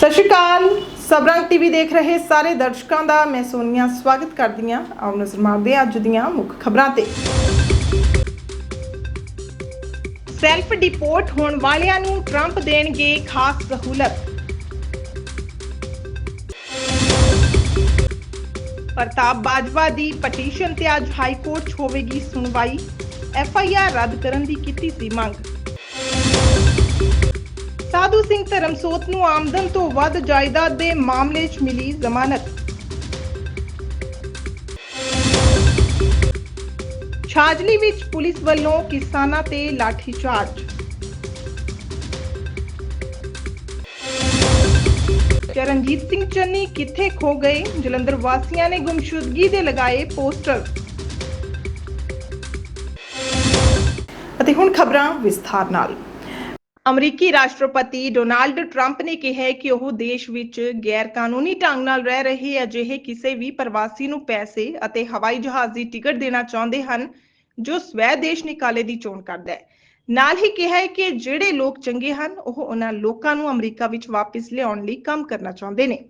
ਸਤਿ ਸ਼੍ਰੀ ਅਕਾਲ। ਸਬਰੰਗ ਟੀਵੀ ਦੇਖ ਰਹੇ ਸਾਰੇ ਦਰਸ਼ਕਾਂ ਦਾ ਮੈਂ ਸੋਨੀਆ ਸਵਾਗਤ ਕਰਦੀ ਹਾਂ ਆਓ ਨਜ਼ਰ ਮਾਰਦੇ ਹਾਂ ਅੱਜ ਦੀਆਂ ਮੁੱਖ ਖਬਰਾਂ ਤੇ। ਸੈਲਫ ਡਿਪੋਰਟ ਹੋਣ ਵਾਲਿਆਂ ਨੂੰ ਟਰੰਪ ਦੇਣਗੇ ਖਾਸ ਸਹੂਲਤ। ਪ੍ਰਤਾਪ ਬਾਜਵਾ ਦੀ ਪਟੀਸ਼ਨ ਤੇ ਅੱਜ ਹਾਈ ਕੋਰਟ 'ਚ ਹੋਵੇਗੀ ਸੁਣਵਾਈ। ਐਫ ਆਈ ਆਰ ਰੱਦ ਕਰਨ ਦੀ ਕੀਤੀ ਸੀ ਮੰਗ। ਸਾਧੂ ਸਿੰਘ ਧਰਮਸੋਤ ਨੂੰ ਆਮਦਨ ਤੋਂ ਵੱਧ ਜਾਇਦਾਦ ਦੇ ਮਾਮਲੇ 'ਚ ਮਿਲੀ ਜ਼ਮਾਨਤ। ਛਾਜਲੀ ਵਿੱਚ ਪੁਲਿਸ ਵੱਲੋਂ ਕਿਸਾਨਾਂ ਤੇ ਲਾਠੀਚਾਰਜ। ਚਰਨਜੀਤ ਸਿੰਘ ਚੰਨੀ ਕਿੱਥੇ ਖੋ ਗਏ? ਜਲੰਧਰ ਵਾਸੀਆਂ ਨੇ ਗੁੰਮਸ਼ੁਦਗੀ ਦੇ ਲਗਾਏ ਪੋਸਟਰ। ਅਤੇ ਹੁਣ ਖਬਰਾਂ ਵਿਸਥਾਰ ਨਾਲ। ਅਮਰੀਕੀ ਰਾਸ਼ਟਰਪਤੀ ਡੋਨਾਲਡ ਟਰੰਪ ਨੇ ਕਿਹਾ ਹੈ ਕਿ ਉਹ ਦੇਸ਼ ਵਿੱਚ ਗੈਰ ਕਾਨੂੰਨੀ ਢੰਗ ਨਾਲ ਰਹਿ ਰਹੇ ਅਜਿਹੇ ਕਿਸੇ ਵੀ ਪ੍ਰਵਾਸੀ ਨੂੰ ਪੈਸੇ ਅਤੇ ਹਵਾਈ ਜਹਾਜ਼ ਦੀ ਟਿਕਟ ਦੇਣਾ ਚਾਹੁੰਦੇ ਹਨ, ਜੋ ਸਵੈ ਦੇਸ਼ ਨਿਕਾਲੇ ਦੀ ਚੋਣ ਕਰਦਾ ਹੈ। ਨਾਲ ਹੀ ਕਿਹਾ ਹੈ ਕਿ ਜਿਹੜੇ ਲੋਕ ਚੰਗੇ ਹਨ, ਉਹ ਉਹਨਾਂ ਲੋਕਾਂ ਨੂੰ ਅਮਰੀਕਾ ਵਿੱਚ ਵਾਪਸ ਲਿਆਉਣ ਲਈ ਕੰਮ ਕਰਨਾ ਚਾਹੁੰਦੇ ਨੇ।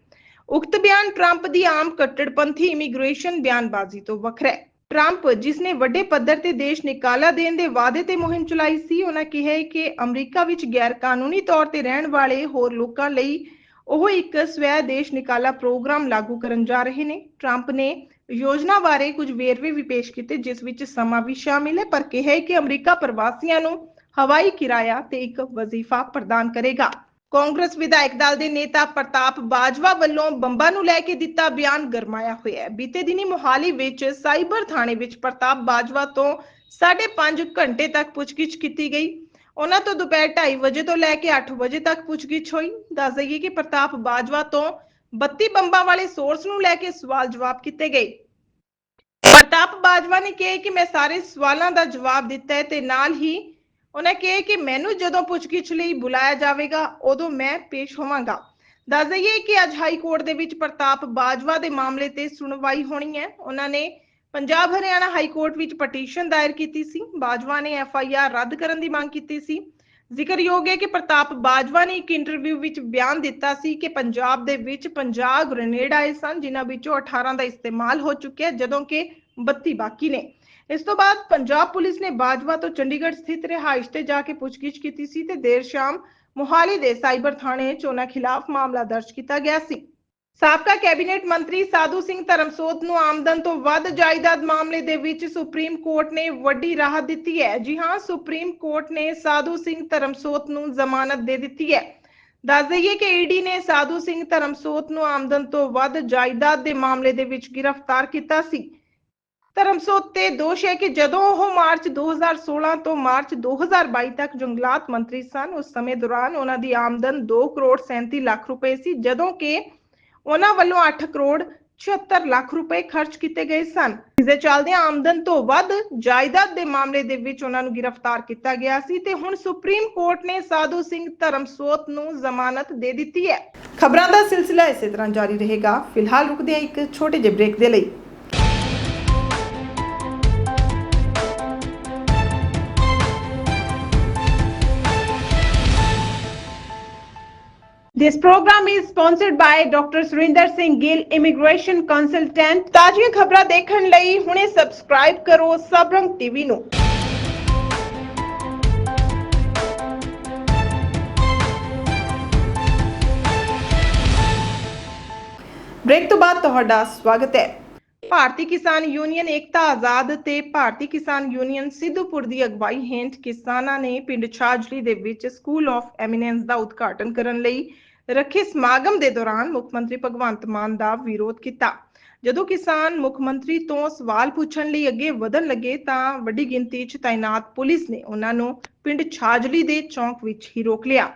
ਉਕਤ ਬਿਆਨ ਟਰੰਪ ਦੀ ਆਮ ਕੱਟੜਪੰਥੀ ਇਮੀਗ੍ਰੇਸ਼ਨ ਬਿਆਨਬਾਜ਼ੀ ਤੋਂ ਵੱਖਰਾ ਹੈ। ਟਰੰਪ, ਜਿਸ ਨੇ ਵੱਡੇ ਪੱਧਰ ਤੇ ਦੇਸ਼ ਨਿਕਾਲਾ ਦੇਣ ਦੇ ਵਾਅਦੇ ਤੇ ਮੁਹਿੰਮ ਚਲਾਈ ਸੀ, ਉਹਨਾਂ ਕਿਹਾ ਕਿ ਅਮਰੀਕਾ ਵਿੱਚ ਗੈਰ ਕਾਨੂੰਨੀ ਤੌਰ ਤੇ ਰਹਿਣ ਵਾਲੇ ਹੋਰ ਲੋਕਾਂ ਲਈ ਉਹ ਇੱਕ ਸਵੈ ਦੇਸ਼ ਨਿਕਾਲਾ ਪ੍ਰੋਗਰਾਮ ਲਾਗੂ ਕਰਨ ਜਾ ਰਹੇ ਨੇ। ਟਰੰਪ ਨੇ ਯੋਜਨਾ ਬਾਰੇ ਕੁਝ ਵੇਰਵੇ ਵੀ ਪੇਸ਼ ਕੀਤੇ, ਜਿਸ ਵਿੱਚ ਸਮਾਂ ਵੀ ਸ਼ਾਮਿਲ ਹੈ, ਪਰ ਕਿਹਾ ਕਿ ਅਮਰੀਕਾ ਪ੍ਰਵਾਸੀਆਂ ਨੂੰ ਹਵਾਈ ਕਿਰਾਇਆ ਤੇ ਇੱਕ ਵਜ਼ੀਫਾ ਪ੍ਰਦਾਨ ਕਰੇਗਾ। ਕਾਂਗਰਸ ਵਿਧਾਇਕ ਦਲ ਦੇ ਨੇਤਾ ਪ੍ਰਤਾਪ ਬਾਜਵਾ ਵੱਲੋਂ ਬੰਬਾਂ ਨੂੰ ਲੈ ਕੇ ਦਿੱਤਾ ਬਿਆਨ ਗਰਮਾਇਆ ਹੋਇਆ ਹੈ। ਬੀਤੇ ਦਿਨੀ ਮੋਹਾਲੀ ਵਿੱਚ ਸਾਈਬਰ ਥਾਣੇ ਵਿੱਚ ਪ੍ਰਤਾਪ ਬਾਜਵਾ ਤੋਂ 5.5 ਘੰਟੇ ਤੱਕ ਪੁੱਛਗਿੱਛ ਕੀਤੀ ਗਈ। ਉਹਨਾਂ ਤੋਂ ਦੁਪਹਿਰ 2:30 ਵਜੇ ਤੋਂ ਲੈ ਕੇ 8 ਵਜੇ ਤੱਕ ਪੁੱਛਗਿੱਛ ਹੋਈ। ਦੱਸ ਦਈਏ ਕਿ ਪ੍ਰਤਾਪ ਬਾਜਵਾ ਤੋਂ 32 ਬੰਬਾਂ ਵਾਲੇ ਸੋਰਸ ਨੂੰ ਲੈ ਕੇ ਸਵਾਲ ਜਵਾਬ ਕੀਤੇ ਗਏ। ਪ੍ਰਤਾਪ ਬਾਜਵਾ ਨੇ ਕਿਹਾ ਕਿ ਮੈਂ ਸਾਰੇ ਸਵਾਲਾਂ ਦਾ ਜਵਾਬ ਦਿੱਤਾ ਹੈ ਤੇ ਨਾਲ ਹੀ ਉਹਨਾਂ ਕਿਹਾ ਕਿ ਮੈਨੂੰ ਜਦੋਂ ਪੁੱਛਗਿੱਛ ਲਈ ਬੁਲਾਇਆ ਜਾਵੇਗਾ, ਉਦੋਂ ਮੈਂ ਪੇਸ਼ ਹੋਵਾਂਗਾ। ਦੱਸ ਦਈਏ ਕਿ ਅੱਜ ਹਾਈ ਕੋਰਟ ਦੇ ਵਿੱਚ ਪ੍ਰਤਾਪ ਬਾਜਵਾ ਦੇ ਮਾਮਲੇ ਤੇ ਸੁਣਵਾਈ ਹੋਣੀ ਹੈ। ਉਹਨਾਂ ਨੇ ਪੰਜਾਬ ਹਰਿਆਣਾ ਹਾਈ ਕੋਰਟ ਵਿੱਚ ਪਟੀਸ਼ਨ ਦਾਇਰ ਕੀਤੀ ਸੀ। ਬਾਜਵਾ ਨੇ ਐਫ ਆਈ ਆਰ ਰੱਦ ਕਰਨ ਦੀ ਮੰਗ ਕੀਤੀ ਸੀ। ਜ਼ਿਕਰਯੋਗ ਹੈ ਕਿ ਪ੍ਰਤਾਪ ਬਾਜਵਾ ਨੇ ਇੱਕ ਇੰਟਰਵਿਊ ਵਿੱਚ ਬਿਆਨ ਦਿੱਤਾ ਸੀ ਕਿ ਪੰਜਾਬ ਦੇ ਵਿੱਚ 50 ਗ੍ਰੇਨੇਡ ਆਏ ਸਨ, ਜਿਨ੍ਹਾਂ ਵਿੱਚੋਂ 18 ਦਾ ਇਸਤੇਮਾਲ ਹੋ ਚੁੱਕਿਆ, ਜਦੋਂ ਕਿ 32 ਬਾਕੀ ਨੇ। ਇਸ ਤੋਂ ਬਾਅਦ ਪੰਜਾਬ ਪੁਲਿਸ ਨੇ ਬਾਜਵਾ ਤੋਂ ਚੰਡੀਗੜ੍ਹ ਸਥਿਤ ਰਿਹਾਇਸ਼ ਤੇ ਜਾ ਕੇ ਪੁੱਛਗਿੱਛ ਕੀਤੀ ਸੀ ਤੇ ਦੇਰ ਸ਼ਾਮ ਮੋਹਾਲੀ ਦੇ ਸਾਈਬਰ ਥਾਣੇ 'ਚ ਖਿਲਾਫ ਮਾਮਲਾ ਦਰਜ ਕੀਤਾ ਗਿਆ ਸੀ। ਸਾਬਕਾ ਕੈਬਨਿਟ ਮੰਤਰੀ ਸਾਧੂ ਸਿੰਘ ਧਰਮਸੋਤ ਨੂੰ ਆਮਦਨ ਤੋਂ ਵੱਧ ਜਾਇਦਾਦ ਮਾਮਲੇ ਦੇ ਵਿੱਚ ਸੁਪਰੀਮ ਕੋਰਟ ਨੇ ਵੱਡੀ ਰਾਹਤ ਦਿੱਤੀ ਹੈ। ਜੀ ਹਾਂ, ਸੁਪਰੀਮ ਕੋਰਟ ਨੇ ਸਾਧੂ ਸਿੰਘ ਧਰਮਸੋਤ ਨੂੰ ਜ਼ਮਾਨਤ ਦੇ ਦਿੱਤੀ ਹੈ। ਦੱਸ ਦਈਏ ਕਿ ਈਡੀ ਨੇ ਸਾਧੂ ਸਿੰਘ ਧਰਮਸੋਤ ਨੂੰ ਆਮਦਨ ਤੋਂ ਵੱਧ ਜਾਇਦਾਦ ਦੇ ਮਾਮਲੇ ਦੇ ਵਿੱਚ ਗ੍ਰਿਫਤਾਰ ਕੀਤਾ ਸੀ। ਧਰਮਸੋਤ ਤੇ ਦੋਸ਼ ਹੈ ਕਿ ਜਦੋਂ ਉਹ ਮਾਰਚ 2016 ਤੋਂ ਮਾਰਚ 2022 ਤੱਕ ਜੰਗਲਾਤ ਮੰਤਰੀ ਸਨ, ਉਸ ਸਮੇਂ ਦੌਰਾਨ ਉਹਨਾਂ ਦੀ ਆਮਦਨ 2 ਕਰੋੜ 37 ਲੱਖ ਰੁਪਏ ਸੀ, ਜਦੋਂ ਕਿ ਉਹਨਾਂ ਵੱਲੋਂ 8 ਕਰੋੜ 76 ਲੱਖ ਰੁਪਏ ਖਰਚ ਕੀਤੇ ਗਏ ਸਨ। ਇਸ ਦੇ ਚੱਲਦਿਆਂ ਆਮਦਨ ਤੋਂ ਵੱਧ ਜਾਇਦਾਦ ਦੇ ਮਾਮਲੇ ਦੇ ਵਿੱਚ ਉਹਨਾਂ ਨੂੰ ਗ੍ਰਿਫਤਾਰ ਕੀਤਾ ਗਿਆ ਸੀ ਤੇ ਹੁਣ ਸੁਪਰੀਮ ਕੋਰਟ ਨੇ ਸਾਧੂ ਸਿੰਘ ਧਰਮਸੋਤ ਨੂੰ ਜ਼ਮਾਨਤ ਦੇ ਦਿੱਤੀ ਹੈ। ਖਬਰਾਂ ਦਾ ਸਿਲਸਿਲਾ ਇਸੇ ਤਰ੍ਹਾਂ ਜਾਰੀ ਰਹੇਗਾ। ਫਿਲਹਾਲ ਰੁਕਦੇ ਹਾਂ ਇੱਕ ਛੋਟੇ ਜਿਹੇ ਬ੍ਰੇਕ ਦੇ ਲਈ। This program is sponsored by Dr. Surinder Singh Gill Immigration Consultant. ਤਾਜ਼ੀਆਂ ਖਬਰਾਂ ਦੇਖਣ ਲਈ ਹੁਣੇ ਸਬਸਕ੍ਰਾਈਬ ਕਰੋ ਸਬਰੰਗ ਟੀਵੀ ਨੂੰ। ਬ੍ਰੇਕ ਤੋਂ ਬਾਅਦ ਤੁਹਾਡਾ ਸਵਾਗਤ ਹੈ ਭਾਰਤੀ ਕਿਸਾਨ ਯੂਨੀਅਨ ਏਕਤਾ ਆਜ਼ਾਦ ਤੇ ਭਾਰਤੀ ਕਿਸਾਨ ਯੂਨੀਅਨ ਸਿੱਧੂਪੁਰ ਦੀ ਅਗਵਾਈ ਹੇਠ ਕਿਸਾਨਾਂ ਨੇ ਪਿੰਡ ਛਾਜਲੀ ਦੇ ਵਿੱਚ ਸਕੂਲ ਆਫ ਐਮੀਨੈਂਸ ਦਾ ਉਦਘਾਟਨ ਕਰਨ ਲਈ ਰੱਖੇ ਸਮਾਗਮ ਦੇ ਦੌਰਾਨ ਮੁੱਖ ਮੰਤਰੀ ਭਗਵੰਤ ਮਾਨ ਦਾ ਵਿਰੋਧ ਕੀਤਾ। ਜਦੋਂ ਕਿਸਾਨ ਮੁੱਖ ਮੰਤਰੀ ਤੋਂ ਸਵਾਲ ਪੁੱਛਣ ਲਈ ਅੱਗੇ ਵਧਣ ਲੱਗੇ ਤਾਂ ਵੱਡੀ ਗਿਣਤੀ 'ਚ ਤਾਇਨਾਤ ਪੁਲਿਸ ਨੇ ਉਹਨਾਂ ਨੂੰ ਪਿੰਡ ਛਾਜਲੀ ਦੇ ਚੌਂਕ ਵਿੱਚ ਹੀ ਰੋਕ ਲਿਆ।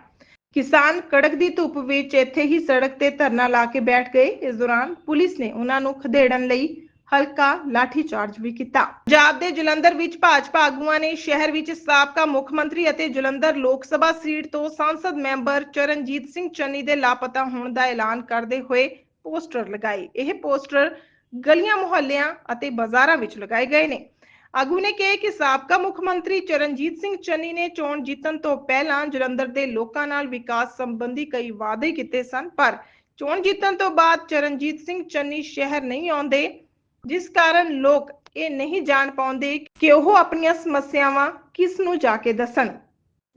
ਕਿਸਾਨ ਕੜਕ ਦੀ ਧੁੱਪ ਵਿੱਚ ਇੱਥੇ ਹੀ ਸੜਕ ਤੇ ਧਰਨਾ ਲਾ ਕੇ ਬੈਠ ਗਏ। ਇਸ ਦੌਰਾਨ ਪੁਲਿਸ ਨੇ ਉਹਨਾਂ ਨੂੰ ਖਦੇੜਨ ਲਈ ਹਲਕਾ ਲਾਠੀ ਚਾਰਜ ਵੀ ਕੀਤਾ। ਪੰਜਾਬ ਦੇ ਜਲੰਧਰ ਵਿੱਚ ਭਾਜਪਾ ਆਗੂਆਂ ਨੇ ਸ਼ਹਿਰ ਵਿੱਚ ਸਾਬਕਾ ਮੁੱਖ ਮੰਤਰੀ ਅਤੇ ਜਲੰਧਰ ਲੋਕ ਸਭਾ ਸੀਟ ਤੋਂ ਸੰਸਦ ਮੈਂਬਰ ਚਰਨਜੀਤ ਸਿੰਘ ਚੰਨੀ ਦੇ ਲਾਪਤਾ ਹੋਣ ਦਾ ਐਲਾਨ ਕਰਦੇ ਹੋਏ ਪੋਸਟਰ ਲਗਾਏ। ਇਹ ਪੋਸਟਰ ਗਲੀਆਂ, ਮੁਹੱਲਿਆਂ ਅਤੇ ਬਾਜ਼ਾਰਾਂ ਵਿੱਚ ਲਗਾਏ ਗਏ ਨੇ। ਆਗੂ ਨੇ ਕਿਹਾ ਕਿ ਸਾਬਕਾ ਮੁੱਖ ਮੰਤਰੀ ਚਰਨਜੀਤ ਸਿੰਘ ਚੰਨੀ ਨੇ ਚੋਣ ਜਿੱਤਣ ਤੋਂ ਪਹਿਲਾਂ ਜਲੰਧਰ ਦੇ ਲੋਕਾਂ ਨਾਲ ਵਿਕਾਸ ਸੰਬੰਧੀ ਕਈ ਵਾਅਦੇ ਕੀਤੇ ਸਨ, ਪਰ ਚੋਣ ਜਿੱਤਣ ਤੋਂ ਬਾਅਦ ਚਰਨਜੀਤ ਸਿੰਘ ਚੰਨੀ ਸ਼ਹਿਰ ਨਹੀਂ ਆਉਂਦੇ। ਜਿਸ ਕਾਰਨ ਲੋਕ ਇਹ ਨਹੀਂ ਜਾਣ ਪਾਉਂਦੇ ਕਿ ਉਹ ਆਪਣੀਆਂ ਸਮੱਸਿਆਵਾਂ ਕਿਸ ਨੂੰ ਜਾ ਕੇ ਦੱਸਣ।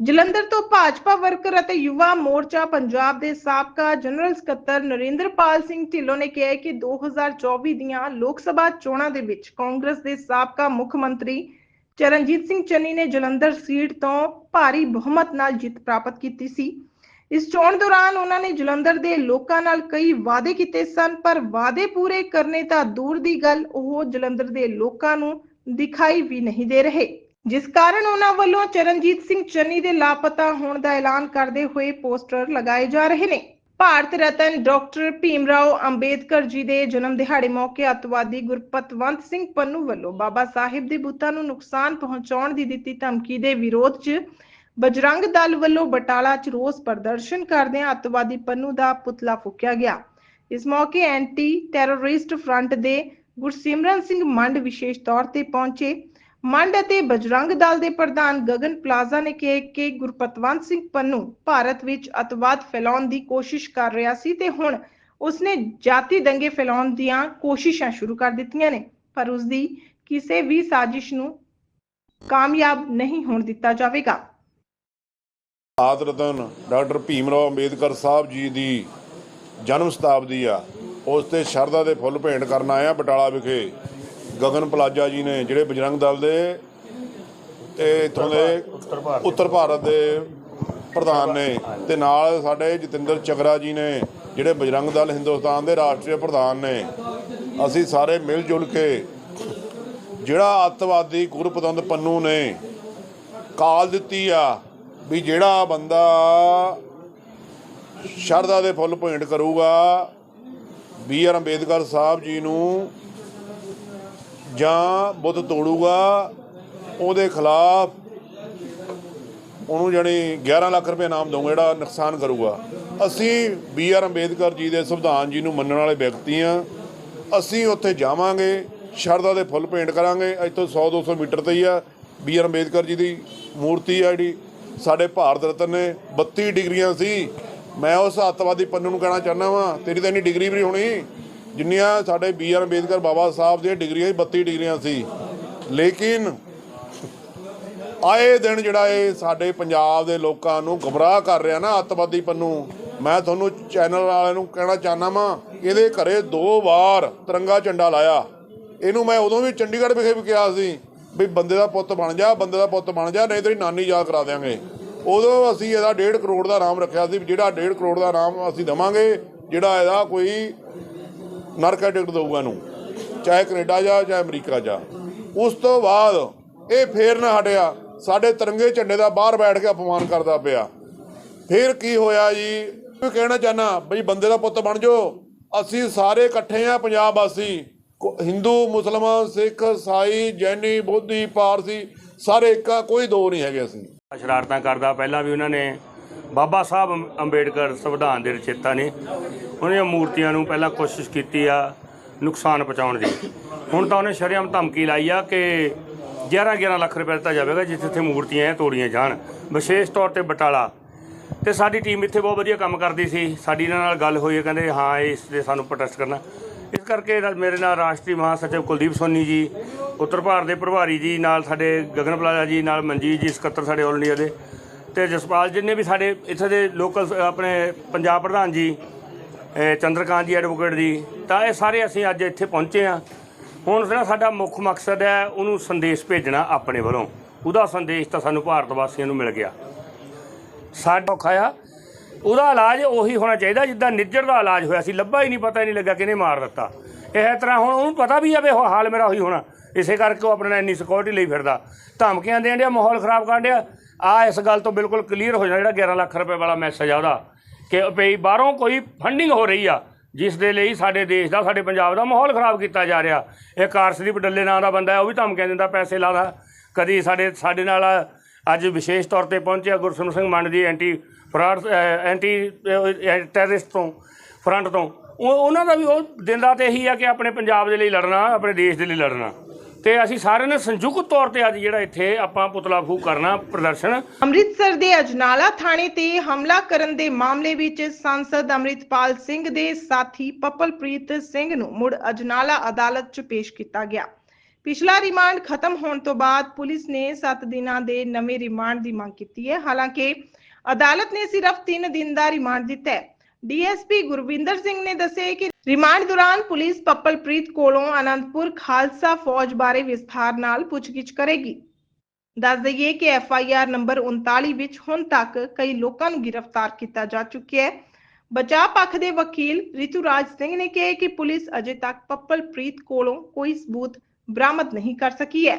ਜਲੰਧਰ ਤੋਂ ਭਾਜਪਾ ਵਰਕਰ ਅਤੇ ਯੁਵਾ ਮੋਰਚਾ ਪੰਜਾਬ ਦੇ ਸਾਬਕਾ ਜਨਰਲ ਸਕੱਤਰ ਨਰਿੰਦਰਪਾਲ ਸਿੰਘ ਢਿੱਲੋਂ ਨੇ ਕਿਹਾ ਹੈ ਕਿ 2024 ਦੀਆਂ ਲੋਕ ਸਭਾ ਚੋਣਾਂ ਦੇ ਵਿੱਚ ਕਾਂਗਰਸ ਦੇ ਸਾਬਕਾ ਮੁੱਖ ਮੰਤਰੀ ਚਰਨਜੀਤ ਸਿੰਘ ਚੰਨੀ ਨੇ ਜਲੰਧਰ ਸੀਟ ਤੋਂ ਭਾਰੀ ਬਹੁਮਤ ਨਾਲ ਜਿੱਤ ਪ੍ਰਾਪਤ ਕੀਤੀ ਸੀ। ਇਸ ਚੋਣ ਦੌਰਾਨ ਉਹਨਾਂ ਨੇ ਜਲੰਧਰ ਦੇ ਲੋਕਾਂ ਨਾਲ ਕਈ ਵਾਅਦੇ ਕੀਤੇ ਸਨ, ਪਰ ਵਾਅਦੇ ਪੂਰੇ ਕਰਨੇ ਤਾਂ ਦੂਰ ਦੀ ਗੱਲ, ਉਹ ਜਲੰਧਰ ਦੇ ਲੋਕਾਂ ਨੂੰ ਦਿਖਾਈ ਵੀ ਨਹੀਂ ਦੇ ਰਹੇ। ਜਿਸ ਕਾਰਨ ਉਹਨਾਂ ਵੱਲੋਂ ਚਰਨਜੀਤ ਸਿੰਘ ਚੰਨੀ ਦੇ ਲਾਪਤਾ ਹੋਣ ਦਾ ਐਲਾਨ ਕਰਦੇ ਹੋਏ ਪੋਸਟਰ ਲਗਾਏ ਜਾ ਰਹੇ ਨੇ। ਭਾਰਤ ਰਤਨ ਡਾਕਟਰ ਭੀਮਰਾਓ ਅੰਬੇਦਕਰ ਜੀ ਦੇ ਜਨਮ ਦਿਹਾੜੇ ਮੌਕੇ ਅੱਤਵਾਦੀ ਗੁਰਪਤਵੰਤ ਸਿੰਘ ਪੰਨੂ ਵੱਲੋਂ ਬਾਬਾ ਸਾਹਿਬ ਦੇ ਬੁੱਤਾਂ ਨੂੰ ਨੁਕਸਾਨ ਪਹੁੰਚਾਉਣ ਦੀ ਦਿੱਤੀ ਧਮਕੀ ਦੇ ਵਿਰੋਧ 'ਚ ਬਜਰੰਗ ਦਲ ਵੱਲੋਂ ਬਟਾਲਾ 'ਚ ਰੋਸ ਪ੍ਰਦਰਸ਼ਨ ਕਰਦਿਆਂ ਅੱਤਵਾਦੀ ਪੰਨੂ ਦਾ ਪੁਤਲਾ ਫੂਕਿਆ ਗਿਆ। ਇਸ ਮੌਕੇ ਐਂਟੀ ਟੈਰਰਿਸਟ ਫਰੰਟ ਦੇ ਗੁਰਸਿਮਰਨ ਸਿੰਘ ਮੰਡ ਵਿਸ਼ੇਸ਼ ਤੌਰ ਤੇ ਪਹੁੰਚੇ। ਮੰਡ ਅਤੇ ਬਜਰੰਗ ਦਲ ਦੇ ਪ੍ਰਧਾਨ ਗਗਨ ਪਲਾਜ਼ਾ ਨੇ ਕਿਹਾ ਕਿ ਗੁਰਪਤਵੰਤ ਸਿੰਘ ਪੰਨੂ ਭਾਰਤ ਵਿੱਚ ਅਤਵਾਦ ਫੈਲਾਉਣ ਦੀ ਕੋਸ਼ਿਸ਼ ਕਰ ਰਿਹਾ ਸੀ ਤੇ ਹੁਣ ਉਸਨੇ ਜਾਤੀ ਦੰਗੇ ਫੈਲਾਉਣ ਦੀਆਂ ਕੋਸ਼ਿਸ਼ਾਂ ਸ਼ੁਰੂ ਕਰ ਦਿੱਤੀਆਂ ਨੇ, ਪਰ ਉਸ ਦੀ ਕਿਸੇ ਵੀ ਸਾਜ਼ਿਸ਼ ਨੂੰ ਕਾਮਯਾਬ ਨਹੀਂ ਹੋਣ ਦਿੱਤਾ ਜਾਵੇਗਾ। ਆਦ ਰਤਨ ਡਾਕਟਰ ਭੀਮਰਾਓ ਅੰਬੇਦਕਰ ਸਾਹਿਬ ਜੀ ਦੀ ਜਨਮ ਸ਼ਤਾਬਦੀ ਆ। ਉਸ ਤੇ ਸ਼ਰਧਾ ਦੇ ਫੁੱਲ ਭੇਂਟ ਕਰਨ ਆਏ ਆ ਬਟਾਲਾ ਵਿਖੇ। ਗਗਨ ਪਲਾਜਾ ਜੀ ਨੇ ਜਿਹੜੇ ਬਜਰੰਗ ਦਲ ਦੇ ਤੇ ਇੱਥੋਂ ਦੇ ਉੱਤਰ ਭਾਰਤ ਦੇ ਪ੍ਰਧਾਨ ਨੇ ਤੇ ਨਾਲ ਸਾਡੇ ਜਤਿੰਦਰ ਚਗਰਾ ਜੀ ਨੇ ਜਿਹੜੇ ਬਜਰੰਗ ਦਲ ਹਿੰਦੁਸਤਾਨ ਦੇ ਰਾਸ਼ਟਰੀ ਪ੍ਰਧਾਨ ਨੇ। ਅਸੀਂ ਸਾਰੇ ਮਿਲ ਜੁਲ ਕੇ ਜਿਹੜਾ ਅੱਤਵਾਦੀ ਗੁਰਪਤੰਦ ਪੰਨੂ ਨੇ ਕਾਲ ਦਿੱਤੀ ਆ ਵੀ ਜਿਹੜਾ ਬੰਦਾ ਸ਼ਰਧਾ ਦੇ ਫੁੱਲ ਭੇਂਟ ਕਰੂਗਾ, ਬੀ ਆਰ ਅੰਬੇਦਕਰ ਸਾਹਿਬ ਜੀ ਨੂੰ ਜਾਂ ਬੁੱਤ ਤੋੜੂਗਾ, ਉਹਦੇ ਖਿਲਾਫ ਉਹਨੂੰ ਜਾਣੀ 11 ਲੱਖ ਰੁਪਏ ਨਾਮ ਦਊਂਗਾ, ਜਿਹੜਾ ਨੁਕਸਾਨ ਕਰੂਗਾ। ਅਸੀਂ ਬੀ ਆਰ ਅੰਬੇਦਕਰ ਜੀ ਦੇ ਸੰਵਿਧਾਨ ਜੀ ਨੂੰ ਮੰਨਣ ਵਾਲੇ ਵਿਅਕਤੀ ਆ ਅਸੀਂ ਉੱਥੇ ਜਾਵਾਂਗੇ, ਸ਼ਰਧਾ ਦੇ ਫੁੱਲ ਭੇਂਟ ਕਰਾਂਗੇ। ਇੱਥੋਂ 100 200 ਮੀਟਰ ਤੇ ਹੀ ਆ ਬੀ ਆਰ ਅੰਬੇਦਕਰ ਜੀ ਦੀ ਮੂਰਤੀ ਆ ਜਿਹੜੀ। ਸਾਡੇ ਭਾਰਤ ਰਤਨ ਨੇ 32 ਡਿਗਰੀਆਂ ਸੀ। ਮੈਂ ਉਸ ਅੱਤਵਾਦੀ ਪੰਨੂ ਨੂੰ ਕਹਿਣਾ ਚਾਹੁੰਦਾ ਵਾਂ, ਤੇਰੀ ਤਾਂ ਇੰਨੀ ਡਿਗਰੀ ਵੀ ਨਹੀਂ ਹੋਣੀ। ਜਿੰਨੀਆਂ ਸਾਡੇ ਬੀ ਆਰ ਅੰਬੇਦਕਰ ਬਾਬਾ ਸਾਹਿਬ ਦੀਆਂ ਡਿਗਰੀਆਂ ਸੀ 32 ਡਿਗਰੀਆਂ ਸੀ। ਲੇਕਿਨ ਆਏ ਦਿਨ ਜਿਹੜਾ ਇਹ ਸਾਡੇ ਪੰਜਾਬ ਦੇ ਲੋਕਾਂ ਨੂੰ ਗਮਰਾਹ ਕਰ ਰਿਹਾ ਨਾ ਅੱਤਵਾਦੀ ਪੰਨੂ, ਮੈਂ ਤੁਹਾਨੂੰ ਚੈਨਲ ਵਾਲਿਆਂ ਨੂੰ ਕਹਿਣਾ ਚਾਹਨਾ ਵਾਂ, ਇਹਦੇ ਘਰੇ ਦੋ ਵਾਰ ਤਿਰੰਗਾ ਝੰਡਾ ਲਾਇਆ। ਇਹਨੂੰ ਮੈਂ ਉਦੋਂ ਵੀ ਚੰਡੀਗੜ੍ਹ ਵਿਖੇ ਵੀ ਕਿਹਾ ਸੀ। ਵੀ ਬੰਦੇ ਦਾ ਪੁੱਤ ਬਣ ਜਾ, ਬੰਦੇ ਦਾ ਪੁੱਤ ਬਣ ਜਾ, ਨਹੀਂ ਤੇਰੀ ਨਾਨੀ ਯਾਦ ਕਰਾ ਦਿਆਂਗੇ। ਉਦੋਂ ਅਸੀਂ ਇਹਦਾ 1.5 ਕਰੋੜ ਦਾ ਨਾਮ ਰੱਖਿਆ ਸੀ, ਵੀ ਜਿਹੜਾ 1.5 ਕਰੋੜ ਦਾ ਨਾਮ ਅਸੀਂ ਦਵਾਂਗੇ, ਜਿਹੜਾ ਇਹਦਾ ਕੋਈ ਨਰਕਾ ਟਿਕਟ ਦਊਗਾ ਨੂੰ ਚਾਹੇ ਕੈਨੇਡਾ ਜਾ, ਚਾਹੇ ਅਮਰੀਕਾ ਜਾ। ਉਸ ਤੋਂ ਬਾਅਦ ਇਹ ਫੇਰ ਨਾ ਹਟਿਆ, ਸਾਡੇ ਤਿਰੰਗੇ ਝੰਡੇ ਦਾ ਬਾਹਰ ਬੈਠ ਕੇ ਅਪਮਾਨ ਕਰਦਾ ਪਿਆ। ਫਿਰ ਕੀ ਹੋਇਆ ਜੀ? ਮੈਂ ਕਹਿਣਾ ਚਾਹਨਾ ਬਈ ਬੰਦੇ ਦਾ ਪੁੱਤ ਬਣ ਜਾਓ, ਅਸੀਂ ਸਾਰੇ ਇਕੱਠੇ ਆ, ਪੰਜਾਬ ਵਾਸੀ। ਹਿੰਦੂ, ਮੁਸਲਮਾਨ, ਸਿੱਖ, ਸਾਈ, ਜੈਨੀ, ਬੋਧੀ, ਪਾਰਸੀ, ਸਾਰੇ ਇੱਕ, ਕੋਈ ਦੋ ਨਹੀਂ ਹੈਗੇ ਅਸੀਂ। ਸ਼ਰਾਰਤਾਂ ਕਰਦਾ ਪਹਿਲਾਂ ਵੀ ਉਹਨਾਂ ਨੇ। ਬਾਬਾ ਸਾਹਿਬ ਅੰਬੇਡਕਰ ਸੰਵਿਧਾਨ ਦੇ ਰਚੇਤਾ ਨੇ। ਉਹਨਾਂ ਮੂਰਤੀਆਂ ਨੂੰ ਪਹਿਲਾਂ ਕੋਸ਼ਿਸ਼ ਕੀਤੀ ਆ ਨੁਕਸਾਨ ਪਹੁੰਚਾਉਣ ਦੀ। ਹੁਣ ਤਾਂ ਉਹਨੇ ਸ਼ਰੇਆਮ ਧਮਕੀ ਲਾਈ ਆ ਕਿ 11 11 ਲੱਖ ਰੁਪਏ ਦਿੱਤਾ ਜਾਵੇਗਾ ਜਿੱਥੇ ਇੱਥੇ ਮੂਰਤੀਆਂ ਤੋੜੀਆਂ ਜਾਣ। ਵਿਸ਼ੇਸ਼ ਤੌਰ ਤੇ ਬਟਾਲਾ। ਤੇ ਸਾਡੀ ਟੀਮ ਇੱਥੇ ਬਹੁਤ ਵਧੀਆ ਕੰਮ ਕਰਦੀ ਸੀ। ਸਾਡੀ ਇਹਨਾਂ ਨਾਲ ਗੱਲ ਹੋਈ ਹੈ ਕਹਿੰਦੇ ਹਾਂ, ਇਸ ਦੇ ਸਾਨੂੰ ਪ੍ਰੋਟੈਸਟ ਕਰਨਾ। ਇਸ ਕਰਕੇ ਮੇਰੇ ਨਾਲ ਰਾਸ਼ਟਰੀ ਮਹਾਸਚਿਵ ਕੁਲਦੀਪ ਸੋਨੀ ਜੀ, ਉੱਤਰ ਭਾਰਤ ਦੇ ਪ੍ਰਭਾਰੀ ਜੀ, ਨਾਲ ਸਾਡੇ ਗਗਨ ਪਲਾਜ਼ਾ ਜੀ, ਨਾਲ ਮਨਜੀਤ ਜੀ, ਸਕੱਤਰ ਸਾਡੇ ਆਲ ਇੰਡੀਆ ਦੇ ਤੇ ਜਸਪਾਲ ਜਿੰਨੇ ਵੀ ਸਾਡੇ ਇੱਥੇ ਦੇ ਲੋਕਲ ਆਪਣੇ ਪੰਜਾਬ ਪ੍ਰਧਾਨ ਜੀ, ਇਹ ਚੰਦਰਕਾਂਤ ਜੀ ਐਡਵੋਕੇਟ ਜੀ, ਤਾਂ ਇਹ ਸਾਰੇ ਅਸੀਂ ਅੱਜ ਇੱਥੇ ਪਹੁੰਚੇ ਆ ਹੁਣ ਜਿਹੜਾ ਸਾਡਾ ਮੁੱਖ ਮਕਸਦ ਹੈ, ਉਹਨੂੰ ਸੰਦੇਸ਼ ਭੇਜਣਾ ਆਪਣੇ ਵੱਲੋਂ। ਉਹਦਾ ਸੰਦੇਸ਼ ਤਾਂ ਸਾਨੂੰ ਭਾਰਤ ਵਾਸੀਆਂ ਨੂੰ ਮਿਲ ਗਿਆ। ਸਾਡਾ ਔਖਾ ਆ ਉਹਦਾ ਇਲਾਜ ਉਹੀ ਹੋਣਾ ਚਾਹੀਦਾ, ਜਿੱਦਾਂ ਨਿੱਜਰ ਦਾ ਇਲਾਜ ਹੋਇਆ ਸੀ, ਲੱਭਾ ਹੀ ਨਹੀਂ, ਪਤਾ ਹੀ ਨਹੀਂ ਲੱਗਾ ਕਿਹਨੇ ਮਾਰ ਦਿੱਤਾ। ਇਹ ਤਰ੍ਹਾਂ ਹੁਣ ਉਹਨੂੰ ਪਤਾ ਵੀ ਆ ਵੀ ਉਹ ਹਾਲ ਮੇਰਾ ਉਹੀ ਹੋਣਾ। ਇਸੇ ਕਰਕੇ ਉਹ ਆਪਣੇ ਨਾਲ ਇੰਨੀ ਸਿਕਿਉਰਿਟੀ ਲਈ ਫਿਰਦਾ। ਧਮਕੀਆਂ ਦੇਣ ਡਿਆ, ਮਾਹੌਲ ਖਰਾਬ ਕਰਨ ਡਿਆ। ਆ ਇਸ ਗੱਲ ਤੋਂ ਬਿਲਕੁਲ ਕਲੀਅਰ ਹੋ ਜਾਣਾ ਜਿਹੜਾ 11 ਲੱਖ ਰੁਪਏ ਵਾਲਾ ਮੈਸੇਜ ਆ ਉਹਦਾ, ਕਿ ਭਈ ਬਾਹਰੋਂ ਕੋਈ ਫੰਡਿੰਗ ਹੋ ਰਹੀ ਆ, ਜਿਸ ਦੇ ਲਈ ਸਾਡੇ ਦੇਸ਼ ਦਾ, ਸਾਡੇ ਪੰਜਾਬ ਦਾ ਮਾਹੌਲ ਖਰਾਬ ਕੀਤਾ ਜਾ ਰਿਹਾ। ਇਹ ਕਾਰਸਦੀਪ ਡੱਲੇ ਨਾਂ ਦਾ ਬੰਦਾ ਹੈ, ਉਹ ਵੀ ਧਮਕੀਆਂ ਦਿੰਦਾ, ਪੈਸੇ ਲਾਦਾ ਕਦੀ ਸਾਡੇ ਸਾਡੇ ਨਾਲ ਅੱਜ ਵਿਸ਼ੇਸ਼ ਤੌਰ ਤੇ ਪਹੁੰਚਿਆ Gursimar Singh Mand ji anti fraud anti terrorist ਤੋਂ ਫਰੰਟ ਤੋਂ। ਉਹਨਾਂ ਦਾ ਵੀ ਉਹ ਦਿਨ ਰਾਤ ਇਹੀ ਆ ਕਿ ਆਪਣੇ ਪੰਜਾਬ ਦੇ ਲਈ ਲੜਨਾ, ਆਪਣੇ ਦੇਸ਼ ਦੇ ਲਈ ਲੜਨਾ। ਤੇ ਅਸੀਂ ਸਾਰਿਆਂ ਨੇ ਸੰਯੁਕਤ ਤੌਰ ਤੇ ਅੱਜ ਜਿਹੜਾ ਇੱਥੇ ਆਪਾਂ ਪੁਤਲਾ ਫੂਕ ਕਰਨਾ, ਪ੍ਰਦਰਸ਼ਨ। ਅੰਮ੍ਰਿਤਸਰ ਦੇ ਅਜਨਾਲਾ ਥਾਣੇ ਤੇ ਹਮਲਾ ਕਰਨ ਦੇ ਮਾਮਲੇ ਵਿੱਚ ਸੰਸਦ ਅੰਮ੍ਰਿਤਪਾਲ ਸਿੰਘ ਦੇ ਸਾਥੀ ਪਪਲਪ੍ਰੀਤ ਸਿੰਘ ਨੂੰ ਮੁੜ ਅਜਨਾਲਾ ਅਦਾਲਤ 'ਚ ਪੇਸ਼ ਕੀਤਾ ਗਿਆ। ਪਿਛਲਾ ਰਿਮਾਂਡ ਖਤਮ ਹੋਣ ਤੋਂ ਬਾਅਦ ਪੁਲਿਸ ਨੇ 7 ਦਿਨਾਂ ਦੇ ਨਵੇਂ ਰਿਮਾਂਡ ਦੀ ਮੰਗ ਕੀਤੀ ਹੈ। ਹਾਲਾਂਕਿ ਅਦਾਲਤ ਨੇ ਸਿਰਫ 3 ਦਿਨ ਦਾ ਰਿਮਾਂਡ ਦਿੱਤਾ ਹੈ। ਡੀਐਸਪੀ ਗੁਰਵਿੰਦਰ ਸਿੰਘ ਨੇ ਦੱਸਿਆ ਕਿ ਰਿਮਾਂਡ ਦੌਰਾਨ ਪੁਲਿਸ ਪੱਪਲਪ੍ਰੀਤ ਕੋਲੋਂ ਅਨੰਦਪੁਰ ਖਾਲਸਾ ਫੌਜ ਬਾਰੇ ਵਿਸਥਾਰ ਨਾਲ ਪੁੱਛਗਿੱਛ ਕਰੇਗੀ। ਦੱਸ ਦਈਏ ਕਿ ਐਫ ਆਈ ਆਰ ਨੰਬਰ 39 ਵਿੱਚ ਹੁਣ ਤੱਕ ਕਈ ਲੋਕਾਂ ਨੂੰ ਗ੍ਰਿਫਤਾਰ ਕੀਤਾ ਜਾ ਚੁੱਕਿਆ ਹੈ। ਬਚਾਅ ਪੱਖ ਦੇ ਵਕੀਲ ਰਿਤੂਰਾਜ ਸਿੰਘ ਨੇ ਕਿਹਾ ਕਿ ਪੁਲਿਸ ਅਜੇ ਤੱਕ ਪੱਪਲਪ੍ਰੀਤ ਕੋਲੋਂ ਕੋਈ ਸਬੂਤ ਬਰਾਮਦ ਨਹੀਂ ਕਰ ਸਕੀ ਹੈ।